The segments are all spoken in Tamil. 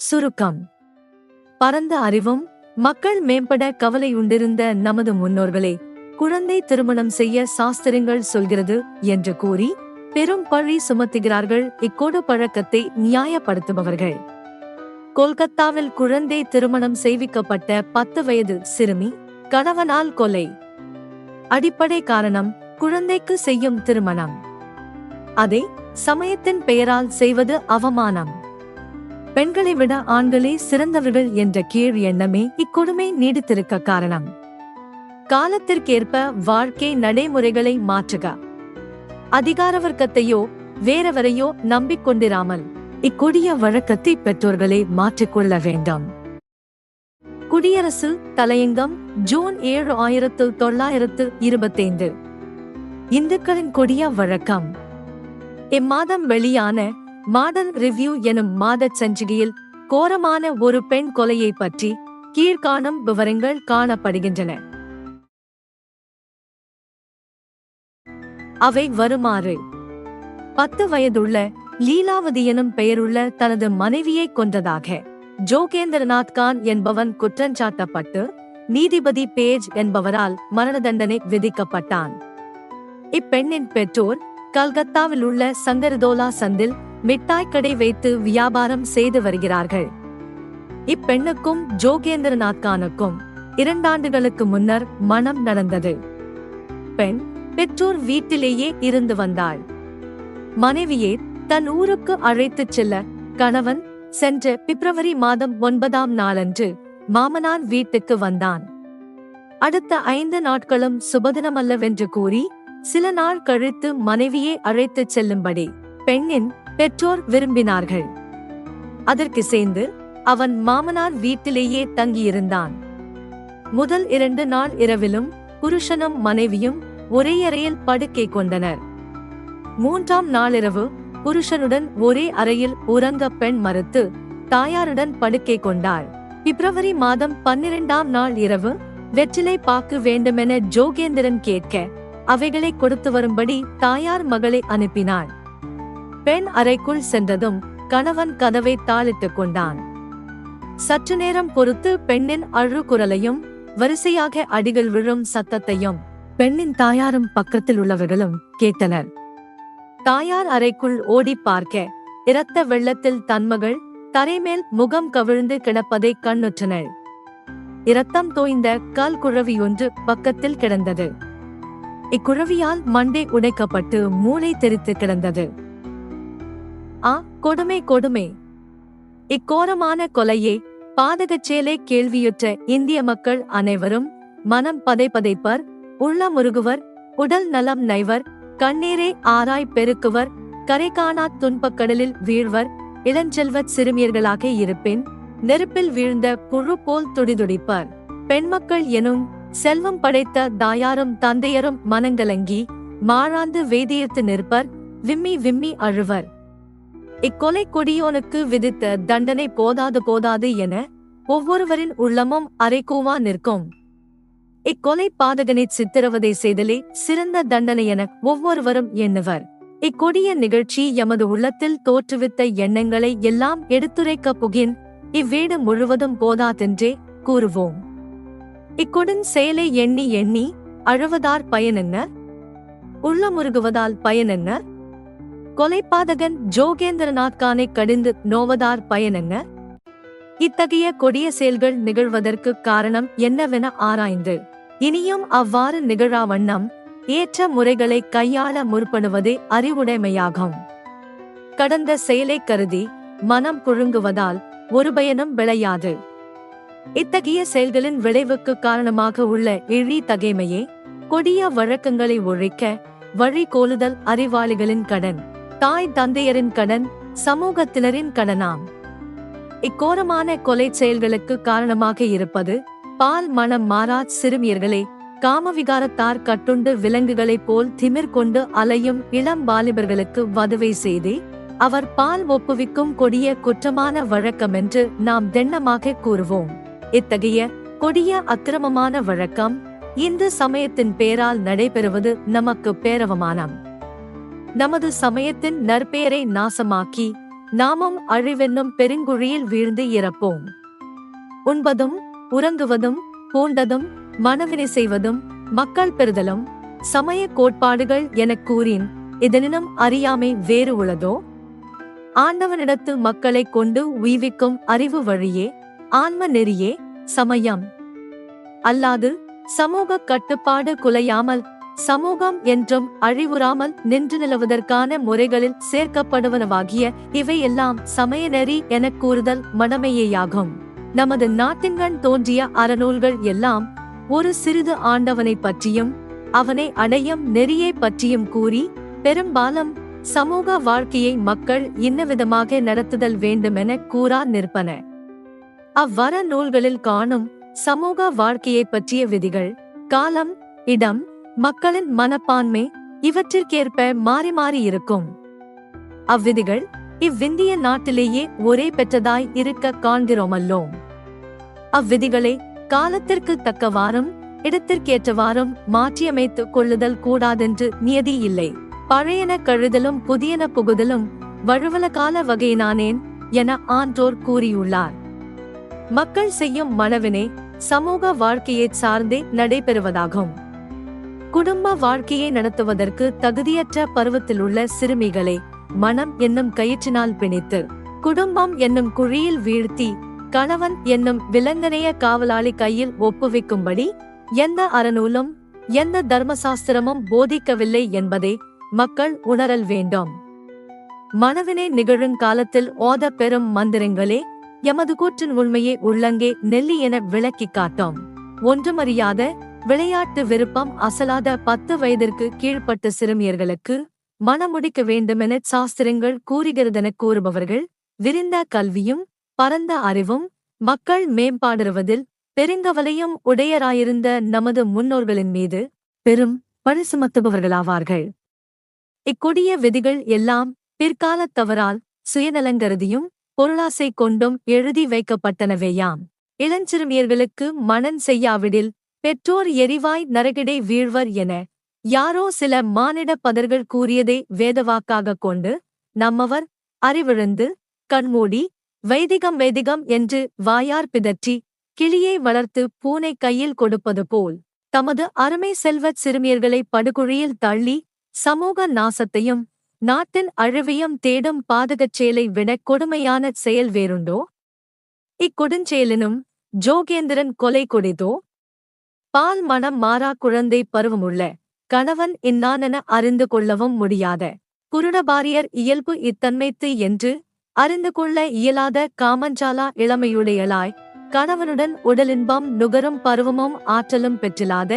சுருக்கம். பரந்த அறிவும் மக்கள் மேம்பட கவலையுண்டிருந்த நமது முன்னோர்களே குழந்தை திருமணம் செய்ய சாஸ்திரங்கள் சொல்கிறது என்று கூறி பெரும் பழி சுமத்துகிறார்கள் இக்கோடு பழக்கத்தை நியாயப்படுத்துபவர்கள். கொல்கத்தாவில் குழந்தை திருமணம் செய்விக்கப்பட்ட பத்து வயது சிறுமி கணவனால் கொலை. அடிப்படை காரணம் குழந்தைக்கு செய்யும் திருமணம். அதை சமயத்தின் பெயரால் செய்வது அவமானம். பெண்களை விட ஆண்களே சிறந்தவர்கள் என்ற கீழ் எண்ணமே இக்கொடுமை நீடித்திருக்க காரணம். காலத்திற்கேற்ப வாழ்க்கை நடைமுறைகளை மாற்றுக. அதிகார வர்க்கத்தையோ வேறவரையோ நம்பிக்கொண்டிராமல் இக்கொடிய வழக்கத்தை பெற்றோர்களே மாற்றிக்கொள்ள வேண்டாம். குடியரசு தலையங்கம் ஜூன் ஏழு ஆயிரத்து தொள்ளாயிரத்து இருபத்தைந்து. இந்துக்களின் கொடிய வழக்கம். இம்மாதம் வெளியான மாதன் ரிவ்யூ எனும் மாதச் சஞ்சிகையில் கோரமான ஒரு பெண் கொலையை பற்றி கீழ்காணும் விவரங்கள் காணப்படுகின்றன. அவை வருமாறு. பத்து வயதுள்ள லீலாவதி எனும் பெயருள்ள தனது மனைவியை கொன்றதாக ஜோகேந்திரநாத் கான் என்பவன் குற்றஞ்சாட்டப்பட்டு நீதிபதி பேஜ் என்பவரால் மரண தண்டனை விதிக்கப்பட்டான். இப்பெண்ணின் பெற்றோர் கல்கத்தாவில் உள்ள சங்கரதோலா சந்தில் மிட்டாய் கடை வைத்து வியாபாரம் செய்து வருகிறார்கள். இப்பெண்ணுக்கும் ஜோகேந்திரநாத் கானுக்கும் இரண்டாண்டுகளுக்கு முன்னர் மனம் நடந்தது. பெண் பெற்றோர் வீட்டிலேயே இருந்து வந்தாள். மனைவியே தன் ஊருக்கு அழைத்துச் செல்ல கணவன் சென்ற பிப்ரவரி மாதம் ஒன்பதாம் நாளன்று மாமனான் வீட்டுக்கு வந்தான். அடுத்த ஐந்து நாட்களும் சுபதினமல்லவென்று கூறி சில நாள் கழித்து மனைவியை அழைத்துச் செல்லும்படி பெண்ணின் பெற்றோர் விரும்பினார்கள். அதற்கு சேர்ந்து அவன் மாமனார் வீட்டிலேயே தங்கியிருந்தான். முதல் இரண்டு நாள் இரவிலும் புருஷனும் மனைவியும் ஒரே அறையில் படுக்கை கொண்டனர். மூன்றாம் நாளிரவு புருஷனுடன் ஒரே அறையில் உறங்க பெண் மறுத்து தாயாருடன் படுக்கை கொண்டாள். பிப்ரவரி மாதம் பன்னிரெண்டாம் நாள் இரவு வெற்றிலை பாக்கு வேண்டுமென ஜோகேந்திரன் கேட்க அவைகளை கொடுத்து வரும்படி தாயார் மகளை அனுப்பினாள். பெண் அறைக்குள் சென்றதும் கணவன் கதவை தாளிட்டுக் கொண்டான். சற்று நேரம் பொறுத்து பெண்ணின் அழு குரலையும் வரிசையாக அடிகள் விழும் சத்தத்தையும் பெண்ணின் தாயாரும் பக்கத்தில் உள்ளவர்களும் கேட்டனர். தாயார் அறைக்குள் ஓடி பார்க்க இரத்த வெள்ளத்தில் தன்மகள் தரைமேல் முகம் கவிழ்ந்து கிடப்பதை கண்ணுற்றனர். இரத்தம் தோய்ந்த கால் குழவி ஒன்று பக்கத்தில் கிடந்தது. இக்குழவியால் மண்டை உடைக்கப்பட்டு மூளை தெரித்து கிடந்தது. ஆ கொடுமை கொடுமை. இக்கோரமான கொலையே பாதகச்சேலை கேள்வியுற்ற இந்திய மக்கள் அனைவரும் மனம் பதைபதைப்பர் உள்ளமுருகுவர் உடல் நலம் நைவர் கண்ணீரே ஆராய் பெருக்குவர் கரைகாணா துன்பக்கடலில் வீழ்வர் இளஞ்செல்வத் சிறுமியர்களாக இருப்பின் நெருப்பில் வீழ்ந்த புழு போல் துடிதுடிப்பர். பெண்மக்கள் எனும் செல்வம் படைத்த தாயாரும் தந்தையரும் மனங்கலங்கி மாழாந்து வேதியத்து நிற்பர் விம்மி விம்மி அழுவர். இக்கொலை கொடியோனுக்கு விதித்த தண்டனை போதாது போதாது என ஒவ்வொருவரின் உள்ளமும் அரைக்கூவா நிற்கும். இக்கொலை பாதகனை சித்திரவதை செய்தலே சிறந்த தண்டனை என ஒவ்வொருவரும் எண்ணுவர். இக்கொடிய நிகழ்ச்சி எமது உள்ளத்தில் தோற்றுவித்த எண்ணங்களை எல்லாம் எடுத்துரைக்க புகின். இவ்வீடு முழுவதும் போதாதென்றே கூறுவோம். இக்கொடும் செயலை எண்ணி எண்ணி அழுவதார் பயனென்ன? உள்ளமுருகுவதால் பயனென்ன? கொலைப்பாதகன் ஜோகேந்திரநாத் கானை கடிந்து நோவதார் பயனங்க? இத்தகைய கொடிய செயல்கள் நிகழ்வதற்கு காரணம் என்னவென ஆராய்ந்து இனியும் அவ்வாறு நிகழா வண்ணம் ஏற்ற முறைகளை கையாள முற்படுவதே அறிவுடைமையாகும். கடந்த செயலை கருதி மனம் புழுங்குவதால் ஒரு பயனும் விளையாது. இத்தகைய செயல்களின் விளைவுக்கு காரணமாக உள்ள இழி தகைமையே கொடிய வழக்கங்களை ஒழிக்க வழி கோலுதல் அறிவாளிகளின் கடன். தாய் தந்தையரின் கடன் சமூகத்தினரின் கடனாம். இக்கோரமான கொலை செயல்களுக்கு காரணமாக இருப்பது பால் மனம் மாறா சிறுமியர்களே காமவிகாரத்தார் கட்டுண்டு விலங்குகளைப் போல் திமிர் கொண்டு அலையும் இளம் வாலிபர்களுக்கு வதுவை செய்தே அவர் பால் ஒப்புவிக்கும் கொடிய குற்றமான வழக்கமென்று நாம் தென்னமாக கூறுவோம். இத்தகைய கொடிய அக்கிரமமான வழக்கம் இந்து சமயத்தின் பேரால் நடைபெறுவது நமக்கு பேரவமானம். நமது சமயத்தின் நற்பெயரை நாசமாக்கி நாமும் அழிவென்னும் பெருங்குழியில் வீழ்ந்து இறப்போம். உண்பதும் உறங்குவதும் பூண்டதும் மனவினை செய்வதும் மக்கள் பெறுதலும் சமய கோட்பாடுகள் எனக் கூறின் இதனினும் அறியாமை வேறு உளதோ? ஆண்டவனிடத்து மக்களை கொண்டு உய்விக்கும் அறிவு வழியே ஆன்ம நெறியே சமயம். அல்லாது சமூக கட்டுப்பாடு குலையாமல் சமூகம் என்றும் அழிவுறாமல் நின்று நிலவுவதற்கான முறைகளில் சேர்க்கப்படுவனவாகிய இவையெல்லாம் சமய நெறி எனக் கூறுதல் மடமையேயாகும் நமது நாட்டின்கண் தோன்றிய அறநூல்கள் எல்லாம் ஒரு சிறிது ஆண்டவனை பற்றியும் அவனை அடையும் நெறியை பற்றியும் கூறி பெரும்பாலும் சமூக வாழ்க்கையை மக்கள் இன்னவிதமாக நடத்துதல் வேண்டுமென கூறா நிற்பன. அவ்வர நூல்களில் காணும் சமூக வாழ்க்கையைப் பற்றிய விதிகள் காலம் இடம் மக்களின் மனப்பான்மை இவற்றிற்கேற்ப மாறி மாறி இருக்கும். அவ்விதிகள் இவ்விந்திய நாட்டிலேயே ஒரே பெற்றதாய் இருக்க காண்கிறோமல்லோம் அவ்விதிகளை காலத்திற்கு தக்கவாறும் இடத்திற்கேற்றவாறும் மாற்றியமைத்துக் கொள்ளுதல் கூடாதென்று நியதி இல்லை. பழையன கழுதலும் புதியன புகுதலும் வழுவல கால வகையினானேன் என ஆன்றோர் கூறியுள்ளார். மக்கள் செய்யும் மனவினை சமூக வாழ்க்கையைச் சார்ந்தே நடைபெறுவதாகும். குடும்ப வாழ்க்கையை நடத்துவதற்கு தகுதியற்ற பருவத்திலுள்ள சிறுமிகளை மனம் என்னும் கயிற்றினால் பிணித்து குடும்பம் என்னும் குழியில் வீழ்த்தி கணவன் என்னும் விலங்கனைய காவலாளி கையில் ஒப்புவிக்கும்படி எந்த அறநூலும் எந்த தர்மசாஸ்திரமும் போதிக்கவில்லை என்பதை மக்கள் உணரல் வேண்டும். மனதினை நிகழும் காலத்தில் ஓத பெறும் மந்திரங்களே எமது கூற்றின் உண்மையை உள்ளங்கே நெல்லி என விளக்கிக் காட்டும். ஒன்றுமறியாத விளையாட்டு விருப்பம் அசலாத பத்து வயதிற்கு கீழ்ப்பட்ட சிறுமியர்களுக்கு மனமுடிக்க வேண்டுமென சாஸ்திரங்கள் கூறுகிறதென கூறுபவர்கள் விரிந்த கல்வியும் பரந்த அறிவும் மக்கள் மேம்பாடுவதில் பெருங்கவலையும் உடையராயிருந்த நமது முன்னோர்களின் மீது பெரும் பழி சுமத்துபவர்களாவார்கள் இக்கொடிய விதிகள் எல்லாம் பிற்காலத்தவரால் சுயநலங்கருதியும் பொருளாசை கொண்டும் எழுதி வைக்கப்பட்டனவேயாம். இளஞ்சிறுமியர்களுக்கு மனன் செய்யாவிடில் பெற்றோர் எரிவாய் நரகிடை வீழ்வர் என யாரோ சில மானிட பதர்கள் கூறியதை வேதவாக்காகக் கொண்டு நம்மவர் அறிவிழந்து கண்மூடி வைதிகம் வைதிகம் என்று வாயார் பிதற்றி கிளியை வளர்த்து பூனை கையில் கொடுப்பது போல் தமது அருமை செல்வச் சிறுமியர்களை படுகுழியில் தள்ளி சமூக நாசத்தையும் நாட்டின் அழிவையும் தேடும் பாதகச் செயலை விட கொடுமையான செயல் வேறுண்டோ? இக்கொடுஞ்செயலினும் ஜோகேந்திரன் கொலை கொடிதோ? பால் மனம் மாறா குழந்தை பருவமுள்ள கணவன் இன்னானென அறிந்து கொள்ளவும் முடியாத குருடபாரியர் இயல்பு இத்தன்மைத்து என்று அறிந்து கொள்ள இயலாத காமஞ்சாலா இளமையுடையலாய் கணவனுடன் உடலின்பம் நுகரும் பருவமும் ஆற்றலும் பெற்றிலாத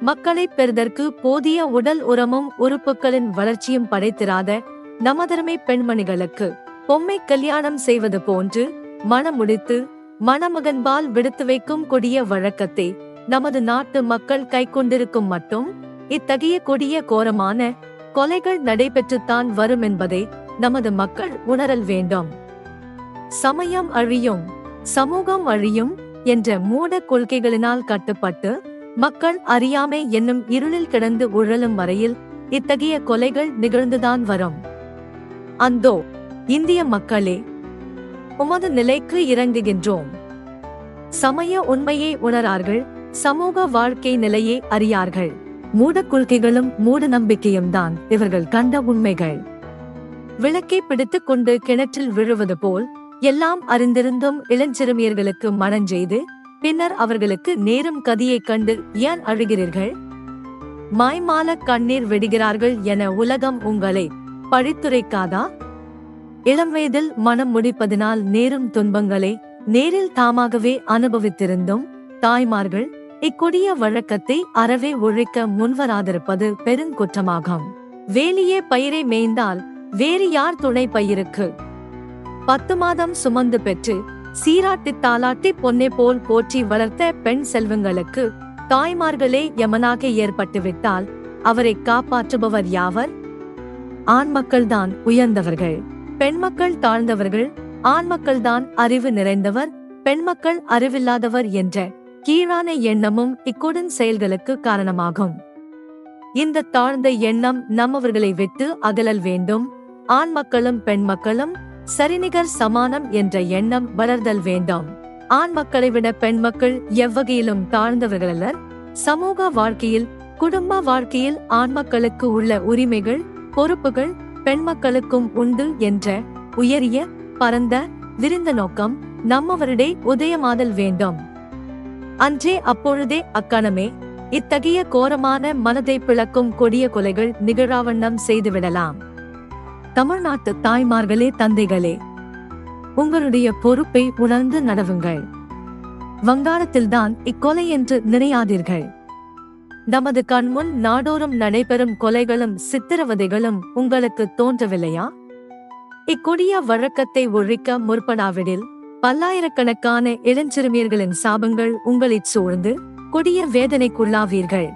மக்களைப் பெறுதற்கு போதிய உடல் உரமும் உறுப்புகளின் வளர்ச்சியும் படைத்திராத நமதருமை பெண்மணிகளுக்கு பொம்மை கல்யாணம் செய்வது போன்று மனமுடித்து மணமகன்பால் விடுத்து வைக்கும் கொடிய வழக்கத்தை நமது நாட்டு மக்கள் கைக்கொண்டிருக்கும் மட்டும் இத்தகைய கொடிய கோரமான கொலைகள் நடைபெற்றுத்தான் வரும் என்பதை நமது மக்கள் உணரல் வேண்டும். சமயம் அழியும் சமூகம் அழியும் என்ற மூட கொள்கைகளினால் கட்டுப்பட்டு மக்கள் அறியாமை என்னும் இருளில் கிடந்து உழலும் வரையில் இத்தகைய கொலைகள் நிகழ்ந்துதான் வரும். அந்தோ இந்திய மக்களே உமது நிலைக்கு இறங்குகின்றோம். சமய உண்மையை உணரார்கள் சமூக வாழ்க்கை நிலையை அறியார்கள். மூட கொள்கைகளும் மூட நம்பிக்கையும் தான் இவர்கள் கண்ட உண்மைகள். விளக்கை பிடித்துக் கொண்டு கிணற்றில் விழுவது போல் எல்லாம் அறிந்திருந்தும் இளஞ்சிறுமியர்களுக்கு மனஞ்செய்து பின்னர் அவர்களுக்கு நேரும் கதியைக் கண்டு ஏன் அழுகிறீர்கள்? மாய்மால கண்ணீர் வெடிகிறார்கள் என உலகம் உங்களை பழித்துரைக்காதா? இளம் வயதில் மனம் முடிப்பதனால் நேரும் துன்பங்களை நேரில் தாமாகவே அனுபவித்திருந்தும் தாய்மார்கள் இக்கொடிய வழக்கத்தை அறவே ஒழிக்க முன்வராதிருப்பது பெருங்குற்றமாகும். வேலியே பயிரை மேய்ந்தால் வேறு யார் துணை பயிருக்கு? பத்து மாதம் சுமந்து பெற்று சீராட்டி தாலாட்டி பொன்னை போல் போற்றி வளர்த்த பெண் செல்வங்களுக்கு தாய்மார்களே யமனாக ஏற்பட்டுவிட்டால் அவரை காப்பாற்றுபவர் யாவர்? ஆண் மக்கள்தான் உயர்ந்தவர்கள் பெண்மக்கள் தாழ்ந்தவர்கள் ஆண் மக்கள்தான் அறிவு நிறைந்தவர் பெண்மக்கள் அறிவில்லாதவர் என்ற கீழான எண்ணமும் இக்குடன் செயல்களுக்கு காரணமாகும். இந்த தாழ்ந்த எண்ணம் நம்மவர்களை விட்டு அகலல் வேண்டும். ஆண் மக்களும் பெண் மக்களும் சரிநிகர் சமானம் என்ற எண்ணம் வளர்தல் வேண்டும். ஆண் மக்களை விட பெண் மக்கள் எவ்வகையிலும் தாழ்ந்தவர்களல்லர். சமூக வாழ்க்கையில் குடும்ப வாழ்க்கையில் ஆண் மக்களுக்கு உள்ள உரிமைகள் பொறுப்புகள் பெண் மக்களுக்கும் உண்டு என்ற உயரிய பரந்த விரிந்த நோக்கம் நம்மவரிடை உதயமாதல் வேண்டும். அன்றே அப்பொழுதே அக்கணமே இத்தகைய கோரமான மனதை பிளக்கும் கொடிய கொலைகள் நிகழாவண்ணம் செய்துவிடலாம். தமிழ்நாட்டு தாய்மார்களே தந்தைகளே உங்களுடைய பொறுப்பை உணர்ந்து நடவுங்கள். வங்காளத்தில்தான் இக்கொலை என்று நினையாதீர்கள். நமது கண்முன் நாடோறும் நடைபெறும் கொலைகளும் சித்திரவதைகளும் உங்களுக்கு தோன்றவில்லையா? இக்கொடிய வழக்கத்தை ஒழிக்க முற்படாவிடில் பல்லாயிரக்கணக்கான இளஞ்சிறுமியர்களின் சாபங்கள் உங்களைச் சூழ்ந்து கொடிய வேதனைக்குள்ளாவீர்கள்.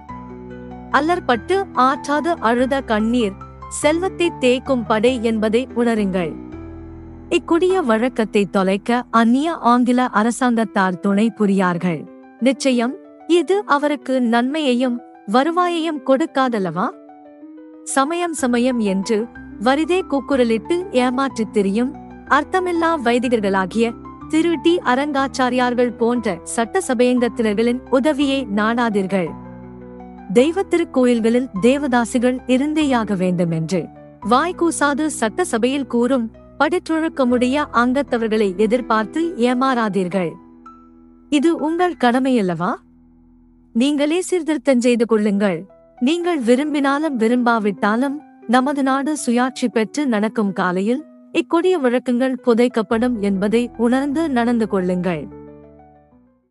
அல்லற்பட்டு ஆற்றாது அழுத கண்ணீர் செல்வத்தை தேய்க்கும் படை என்பதை உணருங்கள். இக்குடிய வழக்கத்தை தொலைக்க அந்நிய ஆங்கில அரசாங்கத்தார் துணை புரியார்கள். நிச்சயம் இது அவருக்கு நன்மையையும் வருவாயையும் கொடுக்காதல்லவா? சமயம் சமயம் என்று வரிதே கூக்குரலிட்டு ஏமாற்றித் திரியும் அர்த்தமில்லா வைதிகர்களாகிய திரு டி அரங்காச்சாரியார்கள் போன்ற சட்ட சபையங்கத்தினர்களின் உதவியை நாடாதீர்கள். தெய்வ திருக்கோயில்களில் தேவதாசிகள் இருந்தேயாக வேண்டும் என்று வாய்க்கூசாது சட்ட சபையில் கூறும் படிற்றொழுக்கமுடைய அங்கத்தவர்களை எதிர்பார்த்து ஏமாறாதீர்கள். இது உங்கள் கடமையல்லவா? நீங்களே சீர்திருத்தம் செய்து கொள்ளுங்கள். நீங்கள் விரும்பினாலும் விரும்பாவிட்டாலும் நமது நாடு சுயாட்சி பெற்று நடக்கும் காலையில் இக்கொடிய வழக்கங்கள் புதைக்கப்படும் என்பதை உணர்ந்து நடந்து கொள்ளுங்கள்.